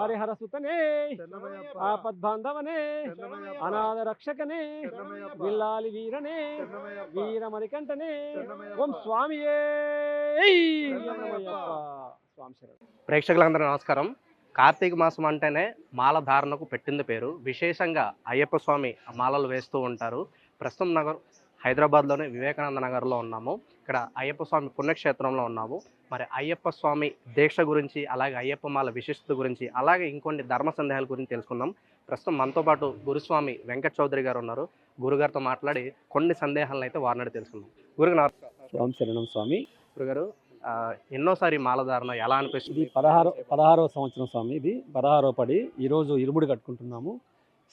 హరిహర సుతనే ఆపద్బాంధవనే అనాథ రక్షకనే విల్లాలి వీరనే వీరమణికంఠనే ఓం స్వామియే. ప్రేక్షకులందరూ నమస్కారం. కార్తీక మాసం అంటేనే మాల ధారణకు పెట్టింది పేరు. విశేషంగా అయ్యప్ప స్వామి మాలలు వేస్తూ ఉంటారు. ప్రస్తుతం నగర్ హైదరాబాద్లోని వివేకానంద నగర్లో ఉన్నాము. ఇక్కడ అయ్యప్ప స్వామి పుణ్యక్షేత్రంలో ఉన్నాము. మరి అయ్యప్ప స్వామి దీక్ష గురించి అలాగే అయ్యప్ప మాల విశిష్టత గురించి అలాగే ఇంకొన్ని ధర్మ సందేహాల గురించి తెలుసుకుందాం. ప్రస్తుతం మనతో పాటు గురుస్వామి వెంకట చౌదరి గారు ఉన్నారు. గురుగారితో మాట్లాడి కొన్ని సందేహాలను అయితే వారిని తెలుసుకుందాం. గురుగారు నమస్కారం. స్వామి శరణం స్వామి. గురుగారు ఎన్నోసారి మాలధారణ ఎలా అనిపిస్తుంది? పదహారో పదహారవ సంవత్సరం స్వామి. ఇది పదహారో పడి ఈరోజు ఇరుముడి కట్టుకుంటున్నాము.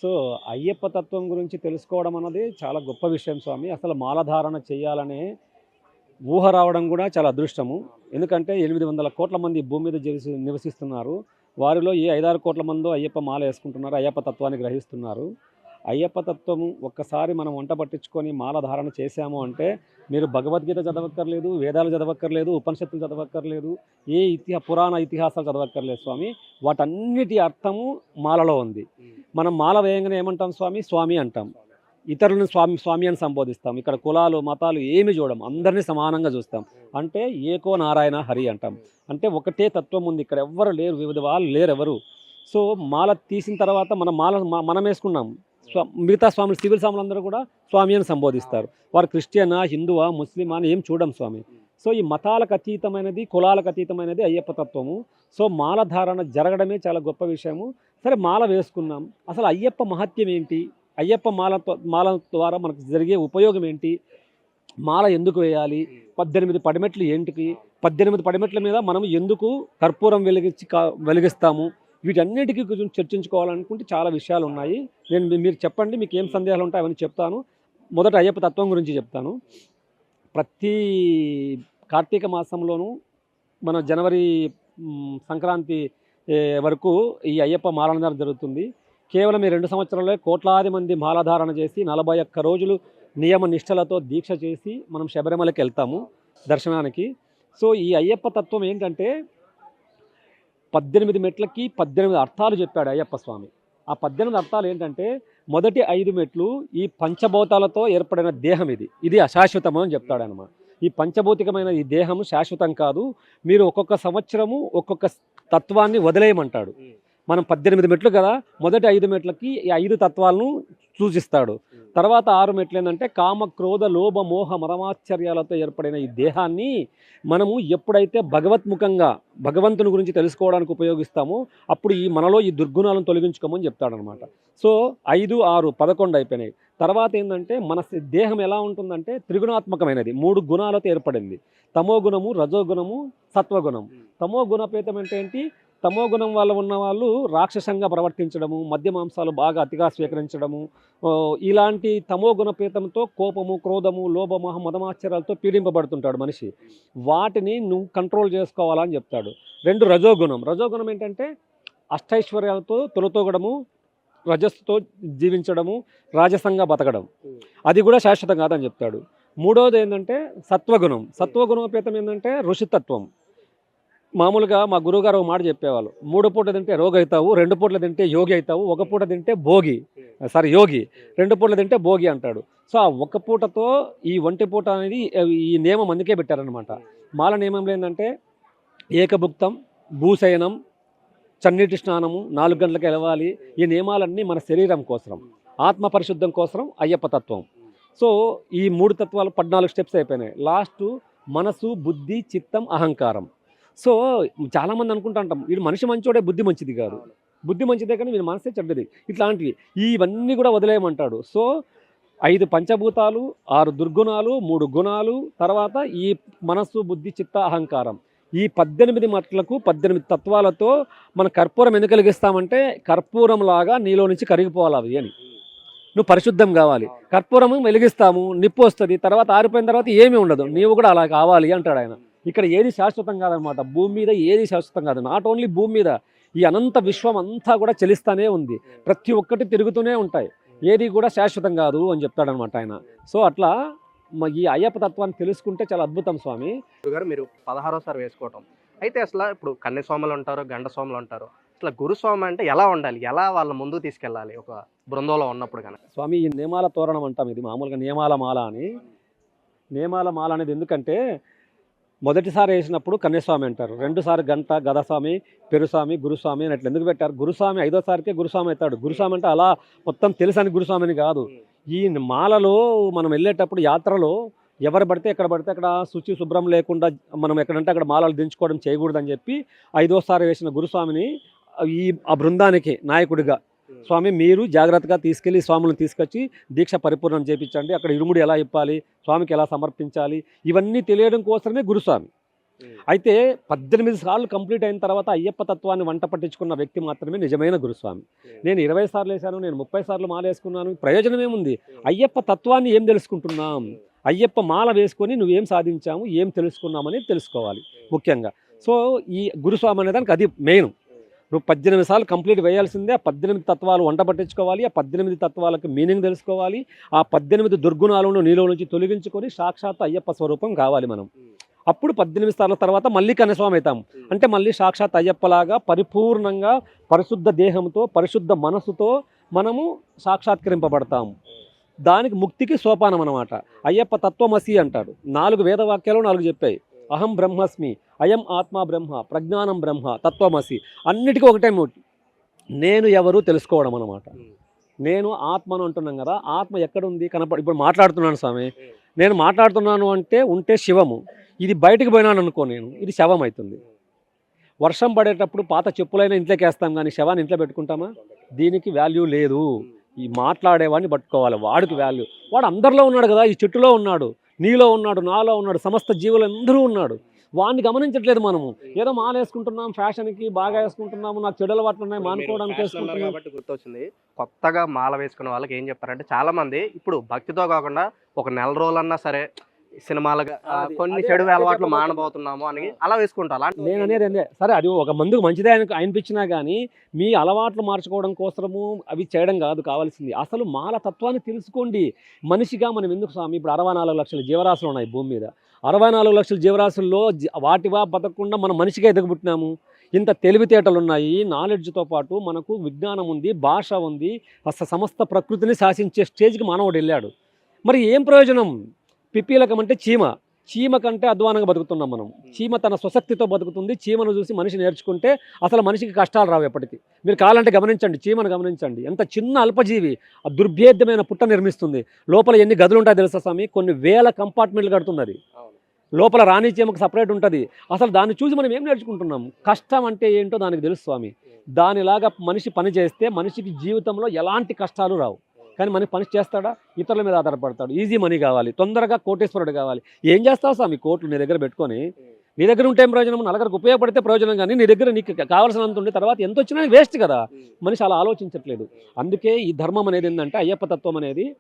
సో అయ్యప్ప తత్వం గురించి తెలుసుకోవడం అన్నది చాలా గొప్ప విషయం స్వామి. అసలు మాలధారణ చేయాలనే ఊహ రావడం కూడా చాలా అదృష్టము. ఎందుకంటే ఎనిమిది వందల కోట్ల మంది భూమి మీద జీవిసి నివసిస్తున్నారు. వారిలో ఏ ఐదారు కోట్ల మందో అయ్యప్ప మాల వేసుకుంటున్నారు అయ్యప్ప తత్వాన్ని గ్రహిస్తున్నారు. అయ్యప్ప తత్వము ఒక్కసారి మనం వంట పట్టించుకొని మాల ధారణ చేశాము అంటే మీరు భగవద్గీత చదవక్కర్లేదు వేదాలు చదవక్కర్లేదు ఉపనిషత్తులు చదవక్కర్లేదు ఏ ఇతిహా పురాణ ఇతిహాసాలు చదవక్కర్లేదు స్వామి. వాటన్నిటి అర్థము మాలలో ఉంది. మనం మాల వేయంగానే ఏమంటాం స్వామి? స్వామి అంటాం. ఇతరులను స్వామి స్వామి అని సంబోధిస్తాం. ఇక్కడ కులాలు మతాలు ఏమి చూడం. అందరినీ సమానంగా చూస్తాం. అంటే ఏకో నారాయణ హరి అంటాం. అంటే ఒకటే తత్వం ఉంది. ఇక్కడ ఎవ్వరు లేరు. వివిధ వాళ్ళు లేరు ఎవరు సో మాల తీసిన తర్వాత మన మాల మనం వేసుకున్నాం. మిగతా స్వాములు సివిల్ స్వాములు అందరూ కూడా స్వామి అని సంబోధిస్తారు. వారు క్రిస్టియనా హిందువా ముస్లిమా అని ఏం చూడం స్వామి. సో ఈ మతాలకు అతీతమైనది కులాలకు అతీతమైనది అయ్యప్ప తత్వము. సో మాల ధారణ జరగడమే చాలా గొప్ప విషయము. సరే మాల వేసుకున్నాం. అసలు అయ్యప్ప మహత్యం ఏంటి? అయ్యప్ప మాల మాల ద్వారా మనకు జరిగే ఉపయోగం ఏంటి? మాల ఎందుకు వేయాలి? పద్దెనిమిది పడిమెట్లు ఏంటికి? పద్దెనిమిది పడిమెట్ల మీద మనం ఎందుకు కర్పూరం వెలిగించి కా- వెలిగిస్తాము? వీటన్నిటికీ కొంచెం చర్చించుకోవాలనుకుంటే చాలా విషయాలు ఉన్నాయి. నేను మీ- మీరు చెప్పండి మీకు ఏం సందేహాలు ఉంటాయి అవన్నీ చెప్తాను. మొదట అయ్యప్ప తత్వం గురించి చెప్తాను. ప్రతి కార్తీక మాసంలోనూ మన జనవరి సంక్రాంతి వరకు ఈ అయ్యప్ప మాలధారణ జరుగుతుంది. కేవలం ఈ రెండు సంవత్సరాల్లో కోట్లాది మంది మాలధారణ చేసి నలభై ఒక్క రోజులు నియమ నిష్టలతో దీక్ష చేసి మనం శబరిమలకి వెళ్తాము దర్శనానికి. సో ఈ అయ్యప్ప తత్వం ఏంటంటే పద్దెనిమిది మెట్లకి పద్దెనిమిది అర్థాలు చెప్పాడు అయ్యప్ప స్వామి. ఆ పద్దెనిమిది అర్థాలు ఏంటంటే మొదటి ఐదు మెట్లు ఈ పంచభూతాలతో ఏర్పడిన దేహం ఇది. ఇది అశాశ్వతము అని చెప్తాడు అనమాట ఈ పంచభౌతికమైన ఈ దేహం శాశ్వతం కాదు. మీరు ఒక్కొక్క సంవత్సరము ఒక్కొక్క తత్వాన్ని వదిలేయమంటాడు. మనం పద్దెనిమిది మెట్లు కదా మొదటి ఐదు మెట్లకి ఈ ఐదు తత్వాలను సూచిస్తాడు. తర్వాత ఆరు మెట్లు ఏంటంటే కామ క్రోధ లోభ మోహ మరమాశ్చర్యాలతో ఏర్పడిన ఈ దేహాన్ని మనము ఎప్పుడైతే భగవత్ముఖంగా భగవంతుని గురించి తెలుసుకోవడానికి ఉపయోగిస్తామో అప్పుడు ఈ మనలో ఈ దుర్గుణాలను తొలగించుకోమని చెప్తాడనమాట. సో ఐదు ఆరు పదకొండు అయిపోయినాయి. తర్వాత ఏంటంటే మన దేహం ఎలా ఉంటుందంటే త్రిగుణాత్మకమైనది. మూడు గుణాలతో ఏర్పడింది. తమో గుణము రజోగుణము సత్వగుణం. తమో గుణపేతం అంటే ఏంటి? తమో గుణం వల్ల ఉన్న వాళ్ళు రాక్షసంగా ప్రవర్తించడము మద్య మాంసాలు బాగా అతిగా స్వీకరించడము ఇలాంటి తమో గుణపేతంతో కోపము క్రోధము లోభమోహ మదమాశ్చర్యాలతో పీడింపబడుతుంటాడు మనిషి. వాటిని నువ్వు కంట్రోల్ చేసుకోవాలని చెప్తాడు. రెండు రజోగుణం. రజోగుణం ఏంటంటే అష్టైశ్వర్యాలతో తొలతోగడము రజస్సుతో జీవించడము రాజసంగా బతకడం. అది కూడా శాశ్వతం కాదని చెప్తాడు. మూడోది ఏంటంటే సత్వగుణం. సత్వగుణోపేతం ఏంటంటే ఋషితత్వం. మామూలుగా మా గురువుగారు ఒక మాట చెప్పేవాళ్ళు. మూడు పూట తింటే రోగి అవుతావు రెండు పూటలు తింటే యోగి అవుతావు ఒక పూట తింటే భోగి. సారీ యోగి. రెండు పూటలు తింటే భోగి అంటాడు. సో ఆ ఒక పూటతో ఈ ఒంటి పూట అనేది ఈ నియమం అందుకే పెట్టారనమాట మాల నియమం ఏంటంటే ఏకభుక్తం భూశయనం చన్నీటి స్నానము నాలుగు గంటలకు వెళ్ళవాలి ఈ నియమాలన్నీ మన శరీరం కోసం ఆత్మ పరిశుద్ధం కోసం అయ్యప్ప తత్వం. సో ఈ మూడు తత్వాలు పద్నాలుగు స్టెప్స్ అయిపోయినాయి. లాస్ట్ మనసు బుద్ధి చిత్తం అహంకారం. సో చాలామంది అనుకుంటుంటాం వీడు మనిషి మంచోడే బుద్ధి మంచిది కాదు. బుద్ధి మంచిదే కానీ వీడి మనసే చెడ్డది. ఇట్లాంటివి. ఇవన్నీ కూడా వదిలేయమంటాడు. సో ఐదు పంచభూతాలు ఆరు దుర్గుణాలు మూడు గుణాలు తర్వాత ఈ మనస్సు బుద్ధి చిత్త అహంకారం. ఈ పద్దెనిమిది మట్లకు పద్దెనిమిది తత్వాలతో మన కర్పూరం ఎందుకు కలిగిస్తామంటే కర్పూరం లాగా నీలో నుంచి కరిగిపోవాలి అవి అని. నువ్వు పరిశుద్ధం కావాలి. కర్పూరం వెలిగిస్తాము నిప్పు వస్తుంది తర్వాత ఆరిపోయిన తర్వాత ఏమీ ఉండదు. నీవు కూడా అలా కావాలి అంటాడు ఆయన. ఇక్కడ ఏది శాశ్వతం కాదనమాట భూమి మీద ఏది శాశ్వతం కాదు. నాట్ ఓన్లీ భూమి మీద ఈ అనంత విశ్వం అంతా కూడా చలిస్తానే ఉంది. ప్రతి ఒక్కటి తిరుగుతూనే ఉంటాయి. ఏది కూడా శాశ్వతం కాదు అని చెప్తాడనమాట ఆయన. సో అట్లా ఈ అయ్యప్ప తత్వాన్ని తెలుసుకుంటే చాలా అద్భుతం స్వామి. గురుగారు మీరు పదహారోసారి వేసుకోవటం. అయితే అసలు ఇప్పుడు కన్య స్వాములు ఉంటారు గండ స్వాములు ఉంటారు. అసలు గురుస్వామి అంటే ఎలా ఉండాలి? ఎలా వాళ్ళ ముందుకు తీసుకెళ్ళాలి? ఒక బృందంలో ఉన్నప్పుడు కనుక. స్వామి ఈ నియమాల తోరణం అంటాం ఇది మామూలుగా నియమాల మాల అని. నియమాల మాల అనేది ఎందుకంటే మొదటిసారి వేసినప్పుడు కన్యస్వామి అంటారు. రెండుసారి గంట గదస్వామి పెరుస్వామి గురుస్వామి అని అట్లా ఎందుకు పెట్టారు? గురుస్వామి ఐదోసారికే గురుస్వామి అవుతాడు. గురుస్వామి అంటే అలా మొత్తం తెలుసని గురుస్వామి అని కాదు. ఈ మాలలో మనం వెళ్ళేటప్పుడు యాత్రలో ఎవరు పడితే ఎక్కడ పడితే అక్కడ శుచి శుభ్రం లేకుండా మనం ఎక్కడంటే అక్కడ మాలలు దించుకోవడం చేయకూడదని చెప్పి ఐదోసారి వేసిన గురుస్వామిని ఈ ఆ బృందానికి నాయకుడిగా స్వామి మీరు జాగ్రత్తగా తీసుకెళ్ళి స్వాములను తీసుకొచ్చి దీక్ష పరిపూర్ణం చేపించండి. అక్కడ ఇరుముడి ఎలా ఇప్పాలి స్వామికి ఎలా సమర్పించాలి ఇవన్నీ తెలియడం కోసమే గురుస్వామి అయితే పద్దెనిమిది సార్లు కంప్లీట్ అయిన తర్వాత అయ్యప్ప తత్వాన్ని వంట పట్టించుకున్న వ్యక్తి మాత్రమే నిజమైన గురుస్వామి నేను ఇరవై సార్లు వేశాను నేను ముప్పై సార్లు మాల వేసుకున్నాను ప్రయోజనం ఏముంది? అయ్యప్ప తత్వాన్ని ఏం తెలుసుకుంటున్నాం? అయ్యప్ప మాల వేసుకొని నువ్వేం సాధించాము ఏం తెలుసుకున్నామని తెలుసుకోవాలి ముఖ్యంగా. సో ఈ గురుస్వామి అనే దానికి అది మెయిన్. నువ్వు పద్దెనిమిది సార్లు కంప్లీట్ వేయాల్సిందే ఆ పద్దెనిమిది తత్వాలు వంట పట్టించుకోవాలి ఆ పద్దెనిమిది తత్వాలకు మీనింగ్ తెలుసుకోవాలి ఆ పద్దెనిమిది దుర్గుణాలను నీలో నుంచి తొలగించుకొని సాక్షాత్ అయ్యప్ప స్వరూపం కావాలి మనం. అప్పుడు పద్దెనిమిది సార్ల తర్వాత మళ్ళీ కన్యస్వామి అవుతాం అంటే మళ్ళీ సాక్షాత్ అయ్యప్పలాగా పరిపూర్ణంగా పరిశుద్ధ దేహంతో పరిశుద్ధ మనసుతో మనము సాక్షాత్కరింపబడతాం. దానికి ముక్తికి సోపానం అనమాట అయ్యప్ప తత్వమసి అంటాడు. నాలుగు వేదవాక్యాలు నాలుగు చెప్పాయి. అహం బ్రహ్మస్మి. అయం ఆత్మ బ్రహ్మ ప్రజ్ఞానం బ్రహ్మ తత్వమసి. అన్నిటికీ ఒకటే మూటి నేను ఎవరు తెలుసుకోవడం అనమాట నేను ఆత్మను అంటున్నాం కదా ఆత్మ ఎక్కడుంది కనపడి ఇప్పుడు మాట్లాడుతున్నాను స్వామి. నేను మాట్లాడుతున్నాను అంటే ఉంటే శివము. ఇది బయటకు పోయినాను అనుకో నేను ఇది శవం అవుతుంది వర్షం పడేటప్పుడు పాత చెప్పులైనా ఇంట్లోకి వేస్తాం కానీ శవాన్ని ఇంట్లో పెట్టుకుంటామా? దీనికి వాల్యూ లేదు. ఈ మాట్లాడేవాడిని పట్టుకోవాలి వాడికి వాల్యూ. వాడు అందరిలో ఉన్నాడు కదా ఈ చెట్టులో ఉన్నాడు నీలో ఉన్నాడు నాలో ఉన్నాడు సమస్త జీవులు అందరూ ఉన్నాడు. వాడిని గమనించట్లేదు మనము. ఏదో మాల వేసుకుంటున్నాం ఫ్యాషన్కి బాగా వేసుకుంటున్నాము నాకు చెడు అలవాట్లు ఉన్నాయి మానుకోవడానికి వేసుకుంటున్నాం కాబట్టి గుర్తొచ్చింది. కొత్తగా మాల వేసుకున్న వాళ్ళకి ఏం చెప్తారంటే చాలా మంది ఇప్పుడు భక్తితో కాకుండా ఒక నెల రోజులన్నా సరే సినిమాలుగా కొన్ని చెడు అలవాట్లు. మానబోతున్నాము అని అలా వేసుకుంటారు. అలాంటి నేను అనేది అదే. సరే అది ఒక మందుకు మంచిదే అని అనిపించినా కానీ మీ అలవాట్లు మార్చుకోవడం కోసము అవి చేయడం కాదు కావాల్సింది. అసలు మాల తత్వాన్ని తెలుసుకోండి. మనిషిగా మనం ఎందుకు స్వామి ఇప్పుడు అరవై నాలుగు లక్షల జీవరాశులు ఉన్నాయి భూమి మీద. అరవై నాలుగు లక్షల జీవరాశుల్లో జీ- వాటివా బతకకుండా మనం మనిషిగా ఎదగబుట్టినాము. ఇంత తెలివితేటలు ఉన్నాయి నాలెడ్జ్తో పాటు మనకు విజ్ఞానం ఉంది భాష ఉంది అసలు సమస్త ప్రకృతిని శాసించే స్టేజ్కి మానవుడు వెళ్ళాడు. మరి ఏం ప్రయోజనం? పిప్పీలకం అంటే చీమ. చీమ కంటే అధ్వానంగా బతుకుతున్నాం మనం. చీమ తన స్వశక్తితో బతుకుతుంది. చీమను చూసి మనిషి నేర్చుకుంటే అసలు మనిషికి కష్టాలు రావు ఎప్పటికీ. మీరు కావాలంటే గమనించండి చీమను గమనించండి. ఎంత చిన్న అల్పజీవి ఆ దుర్భేద్యమైన పుట్ట నిర్మిస్తుంది. లోపల ఎన్ని గదులు ఉంటాయో తెలుసా స్వామి? కొన్ని వేల కంపార్ట్మెంట్లు కడుతున్నది. లోపల రాణి సపరేట్ ఉంటుంది. అసలు దాన్ని చూసి మనం ఏం నేర్చుకుంటున్నాం? కష్టం అంటే ఏంటో దానికి తెలుసు స్వామి. దానిలాగా మనిషి పని చేస్తే మనిషికి జీవితంలో ఎలాంటి కష్టాలు రావు. కానీ మనకి పని చేస్తాడా? ఇతరుల మీద ఆధారపడతాడు. ఈజీ మనీ కావాలి. తొందరగా కోటేశ్వరుడు కావాలి. ఏం చేస్తావు స్వామి? కోట్లు నీ దగ్గర పెట్టుకొని నీ దగ్గర ఉంటే ప్రయోజనం? నలుగురికి ఉపయోగపడితే ప్రయోజనం కానీ నీ దగ్గర నీకు కావాల్సినంత ఉండే తర్వాత ఎంత వచ్చినా వేస్ట్ కదా. మనిషి అలా ఆలోచించట్లేదు. అందుకే ఈ ధర్మం అనేది ఏంటంటే అయ్యప్ప తత్వం అనేది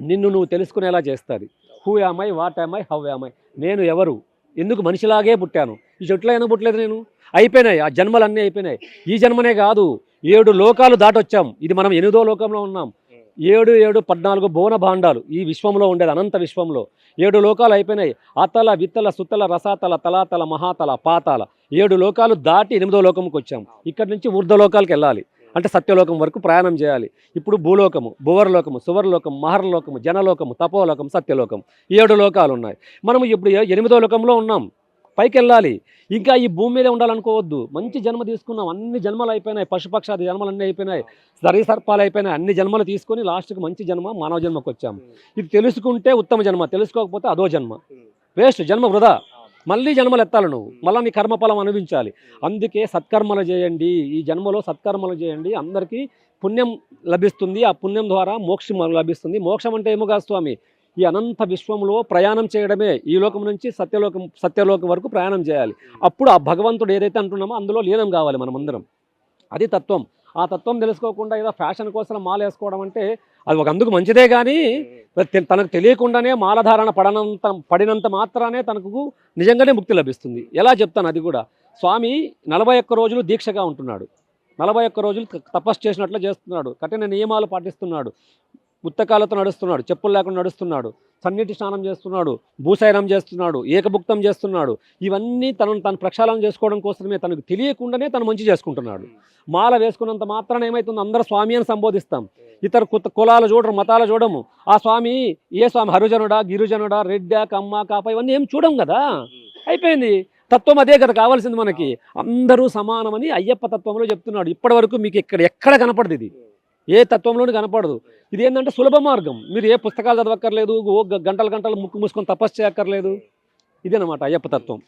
నిన్ను నువ్వు తెలుసుకునేలా చేస్తుంది. Who am I what am I how am I నేను ఎవరు? ఎందుకు మనిషిలాగే పుట్టాను? ఈ చెట్లో ఎందుకు పుట్టలేదు నేను? అయిపోయినాయి. ఆ జన్మలన్నీ అయిపోయినాయి. ఈ జన్మనే కాదు ఏడు లోకాలు దాటొచ్చాం. ఇది మనం ఎనిమిదో లోకంలో ఉన్నాం. ఏడు ఏడు పద్నాలుగు భువన భాండాలు ఈ విశ్వంలో ఉండేది అనంత విశ్వంలో. ఏడు లోకాలు అయిపోయినాయి. అతల విత్తల సుత్తల రసాతల తలాతల మహాతల పాతాల. ఏడు లోకాలు దాటి ఎనిమిదో లోకంకి వచ్చాం. ఇక్కడి నుంచి ఊర్ధలోకాలకు వెళ్ళాలి. అంటే సత్యలోకం వరకు ప్రయాణం చేయాలి. ఇప్పుడు భూలోకము భువర్లోకము సువర్లోకము మహర్లోకము జనలోకము తపోలోకం సత్యలోకం ఏడు లోకాలు ఉన్నాయి మనం ఇప్పుడు ఎనిమిదో లోకంలో ఉన్నాం. పైకి వెళ్ళాలి ఇంకా ఈ భూమి మీదే ఉండాలనుకోవద్దు. మంచి జన్మ తీసుకున్నాం. అన్ని జన్మలు అయిపోయినాయి. పశుపక్షాది జన్మలు అన్నీ అయిపోయినాయి. సరీ సర్పాలు అయిపోయినాయి. అన్ని జన్మలు తీసుకొని లాస్ట్కి మంచి జన్మ మానవ జన్మకు వచ్చాము. ఇది తెలుసుకుంటే ఉత్తమ జన్మ తెలుసుకోకపోతే అదో జన్మ. వేస్ట్. జన్మ వృధా. మళ్ళీ జన్మలు ఎత్తాలి నువ్వు. మళ్ళీ నీ కర్మఫలం అనుభవించాలి. అందుకే సత్కర్మలు చేయండి. ఈ జన్మలో సత్కర్మలు చేయండి. అందరికీ పుణ్యం లభిస్తుంది. ఆ పుణ్యం ద్వారా మోక్షం లభిస్తుంది. మోక్షం అంటే ఏమో కాదు స్వామి? ఈ అనంత విశ్వంలో ప్రయాణం చేయడమే. ఈ లోకం నుంచి సత్యలోకం సత్యలోకం వరకు ప్రయాణం చేయాలి. అప్పుడు ఆ భగవంతుడు ఏదైతే అంటున్నామో అందులో లీనం కావాలి మనమందరం. అది తత్వం. ఆ తత్వం తెలుసుకోకుండా ఏదో ఫ్యాషన్ కోసం మాల వేసుకోవడం అంటే అది ఒక అందుకు మంచిదే కానీ తనకు తెలియకుండానే మాలధారణ పడనంత పడినంత మాత్రానే తనకు నిజంగానే ముక్తి లభిస్తుంది. ఎలా చెప్తాను అది కూడా? స్వామి నలభై ఒక్క రోజులు దీక్షగా ఉంటున్నాడు. నలభై ఒక్క రోజులు తపస్సు చేసినట్లు చేస్తున్నాడు. కఠిన నియమాలు పాటిస్తున్నాడు. పుస్తకాలతో నడుస్తున్నాడు. చెప్పులు లేకుండా నడుస్తున్నాడు. సన్నిటి స్నానం చేస్తున్నాడు భూసైనం చేస్తున్నాడు ఏకభుక్తం చేస్తున్నాడు. ఇవన్నీ తనను తను ప్రక్షాళన చేసుకోవడం కోసమే తనకు తెలియకుండానే తను మంచి చేసుకుంటున్నాడు. మాల వేసుకున్నంత మాత్రాన ఏమవుతుంది అందరూ స్వామి అని సంబోధిస్తాం. ఇతర కుత కులాలు చూడరు మతాలు చూడము ఆ స్వామి ఏ స్వామి? హరిజనుడా గిరిజనుడా రెడ్డా కమ్మ కాప ఇవన్నీ ఏం చూడం కదా? అయిపోయింది. తత్వం అదే కదా కావాల్సింది మనకి. అందరూ సమానమని అయ్యప్ప తత్వంలో చెప్తున్నాడు. ఇప్పటి వరకు మీకు ఇక్కడ ఎక్కడ కనపడదు ఇది. ఏ తత్వంలోనూ కనపడదు. ఇది ఏంటంటే సులభ మార్గం. మీరు ఏ పుస్తకాలు చదవక్కర్లేదు ఓ గంటలు గంటలు ముక్కు మూసుకొని తపస్సు చేయక్కర్లేదు. ఇదేనమాట అయ్యప్ప తత్వం.